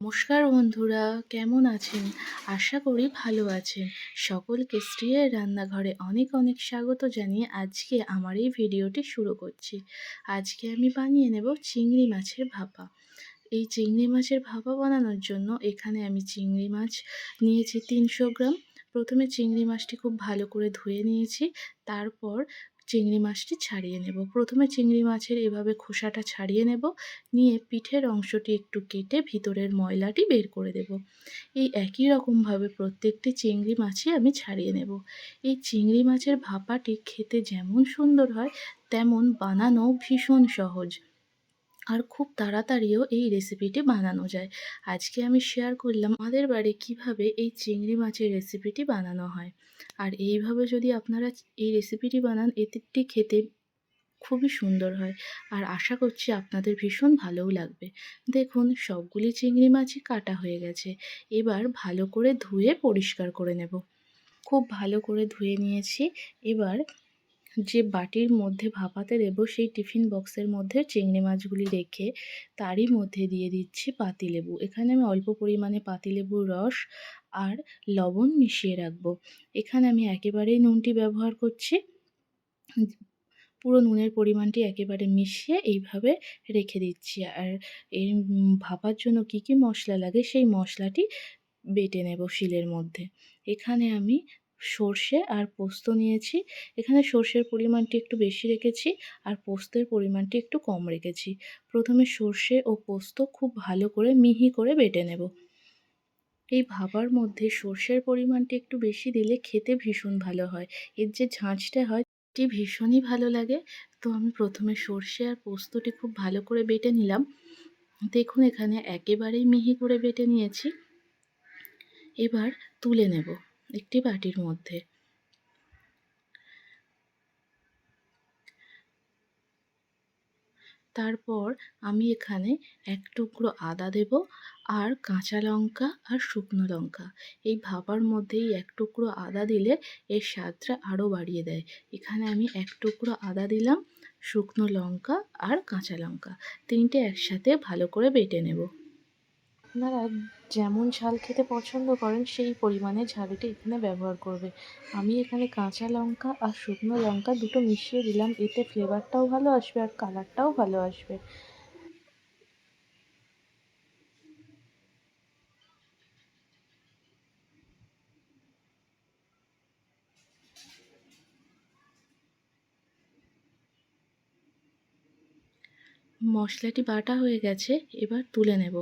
নমস্কার বন্ধুরা, কেমন আছেন? আশা করি ভালো আছেন। সকলকে স্ত্রীয়ের রান্নাঘরে অনেক অনেক স্বাগত জানিয়ে আজকে আমার এই ভিডিওটি শুরু করছি। আজকে আমি বানিয়ে নেব চিংড়ি মাছের ভাপা। এই চিংড়ি মাছের ভাপা বানানোর জন্য এখানে আমি চিংড়ি মাছ নিয়েছি তিনশো গ্রাম। প্রথমে চিংড়ি মাছটি খুব ভালো করে ধুয়ে নিয়েছি। তারপর চিংড়ি মাছটি ছাড়িয়ে নেব। প্রথমে চিংড়ি মাছের এভাবে খোসাটা ছাড়িয়ে নেব। নিয়ে পিঠের অংশটি একটু কেটে ভিতরের ময়লাটি বের করে দেব। এই একই রকমভাবে প্রত্যেকটি চিংড়ি মাছই আমি ছাড়িয়ে নেব। এই চিংড়ি মাছের ভাপাটি খেতে যেমন সুন্দর হয়, তেমন বানানো ভীষণ সহজ। আর খুব তাড়াতাড়িও এই রেসিপিটি বানানো যায়। আজকে আমি শেয়ার করলাম আমাদের বাড়ি কীভাবে এই চিংড়ি মাছের রেসিপিটি বানানো হয়। আর এইভাবে যদি আপনারা এই রেসিপিটি বানান এটি খেতে খুবই সুন্দর হয়। আর আশা করছি আপনাদের ভীষণ ভালোও লাগবে। দেখুন, সবগুলি চিংড়ি মাছই কাটা হয়ে গেছে। এবার ভালো করে ধুয়ে পরিষ্কার করে নেব। খুব ভালো করে ধুয়ে নিয়েছি। এবার যে বাটির মধ্যে ভাপাতে দেবো সেই টিফিন বক্সের মধ্যে চিংড়ি মাছগুলি রেখে তারই মধ্যে দিয়ে দিচ্ছি পাতিলেবু। এখানে আমি অল্প পরিমাণে পাতিলেবুর রস আর লবণ মিশিয়ে রাখব। এখানে আমি একেবারেই নুনটি ব্যবহার করছি। পুরো নুনের পরিমাণটি একেবারে মিশিয়ে এইভাবে রেখে দিচ্ছি। আর এই ভাপার জন্য কি কি মশলা লাগে সেই মশলাটি বেটে নেব শিলের মধ্যে। এখানে আমি সর্ষে আর পোস্ত নিয়েছি। এখানে সর্ষের পরিমাণটি একটু বেশি রেখেছি আর পোস্তের পরিমাণটি একটু কম রেখেছি। প্রথমে সর্ষে ও পোস্ত খুব ভালো করে মিহি করে বেটে নেব। এই ভাবার মধ্যে সর্ষের পরিমাণটি একটু বেশি দিলে খেতে ভীষণ ভালো হয়। এর যে ঝাঁঝটা হয় এটি ভীষণই ভালো লাগে। তো আমি প্রথমে সর্ষে আর পোস্তটি খুব ভালো করে বেটে নিলাম। দেখুন, এখানে একেবারেই মিহি করে বেটে নিয়েছি। এবার তুলে নেব। একটি বাটির মধ্যে। তারপর আমি এখানে এক টুকরো আদা দেব আর কাঁচা লঙ্কা আর শুকনো লঙ্কা। এই ভাপার মধ্যেই এক টুকরো আদা দিলে এর স্বাদটা আরও বাড়িয়ে দেয়। এখানে আমি এক টুকরো আদা দিলাম, শুকনো লঙ্কা আর কাঁচা লঙ্কা। তিনটে একসাথে ভালো করে বেটে নেব। আপনারা যেমন ঝাল খেতে পছন্দ করেন, সেই পরিমাণে ঝালটি এখানে ব্যবহার করবে। আমি এখানে কাঁচা লঙ্কা আর শুকনো লঙ্কা দুটো মিশিয়ে দিলাম, এতে ফ্লেভারটাও ভালো আসবে আর কালারটাও ভালো আসবে। মশলাটি বাটা হয়ে গেছে, এবার তুলে নেব।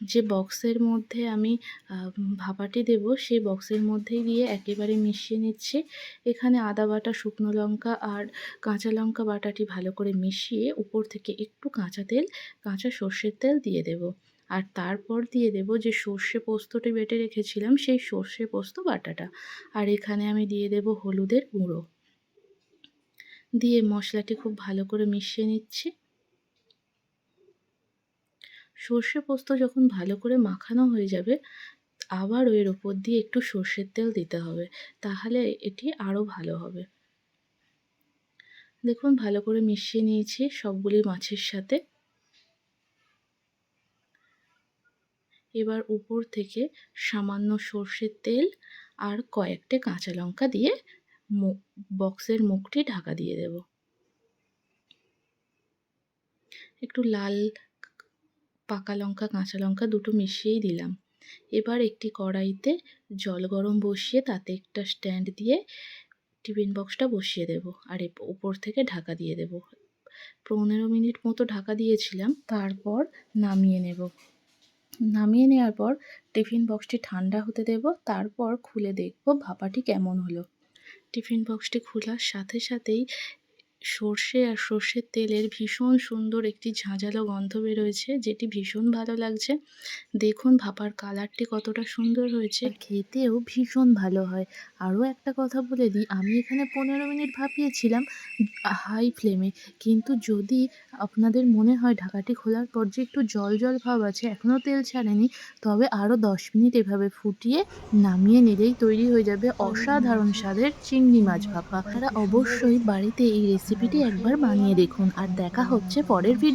যে বক্সের মধ্যে আমি ভাপাটি দেব, সেই বক্সের মধ্যেই দিয়ে একেবারে মিশিয়ে নিচ্ছি। এখানে আদা বাটা, শুকনো লঙ্কা আর কাঁচা লঙ্কা বাটাটি ভালো করে মিশিয়ে উপর থেকে একটু কাঁচা তেল, কাঁচা সর্ষের তেল দিয়ে দেব। আর তারপর দিয়ে দেব যে সর্ষে পোস্তটি বেটে রেখেছিলাম, সেই সর্ষে পোস্ত বাটাটা। আর এখানে আমি দিয়ে দেব হলুদের গুঁড়ো। দিয়ে মশলাটি খুব ভালো করে মিশিয়ে নিচ্ছি। সর্ষে পোস্ত যখন ভালো করে মাখানো হয়ে যাবে, আবার এর ওপর দিয়ে একটু সর্ষের তেল দিতে হবে, তাহলে এটি আরও ভালো হবে। দেখুন, ভালো করে মিশিয়ে নিয়েছি সবগুলি মাছের সাথে। এবার উপর থেকে সামান্য সর্ষের তেল আর কয়েকটা কাঁচা লঙ্কা দিয়ে বক্সের মুখটি ঢাকা দিয়ে দেব। একটু লাল পাকা লঙ্কা, কাঁচা লঙ্কা দুটো মিশিয়েই দিলাম। এবার একটি কড়াইতে জল গরম বসিয়ে তাতে একটা স্ট্যান্ড দিয়ে টিফিন বক্সটা বসিয়ে দেব আর উপর থেকে ঢাকা দিয়ে দেব। পনেরো মিনিট মতো ঢাকা দিয়েছিলাম, তারপর নামিয়ে নেব। নামিয়ে নেওয়ার পর টিফিন বক্সটি ঠান্ডা হতে দেব, তারপর খুলে দেখব ভাপাটি কেমন হলো। টিফিন বক্সটি খোলার সাথে সাথেই সর্ষে আর সর্ষের তেলের ভীষণ সুন্দর একটি ঝাঁঝালো গন্ধ বেরোয়েছে, যেটি ভীষণ ভালো লাগছে। দেখুন ভাপার কালারটি কতটা সুন্দর হয়েছে। খেতেও ভীষণ ভালো হয়। আরও একটা কথা বলে দিই, আমি এখানে পনেরো মিনিট ভাপিয়েছিলাম হাই ফ্লেমে, কিন্তু যদি আপনাদের মনে হয় ঢাকাটি খোলার পর যে একটু জল জল ভাব আছে এখনও তেল ছাড়েনি, তবে আরও দশ মিনিট এভাবে ফুটিয়ে নামিয়ে নিলেই তৈরি হয়ে যাবে অসাধারণ স্বাদের চিংড়ি মাছ ভাপা। আপনারা অবশ্যই বাড়িতে এই রেসিপিটি একবার বানিয়ে দেখুন, আর দেখা হচ্ছে পরের ভিডিও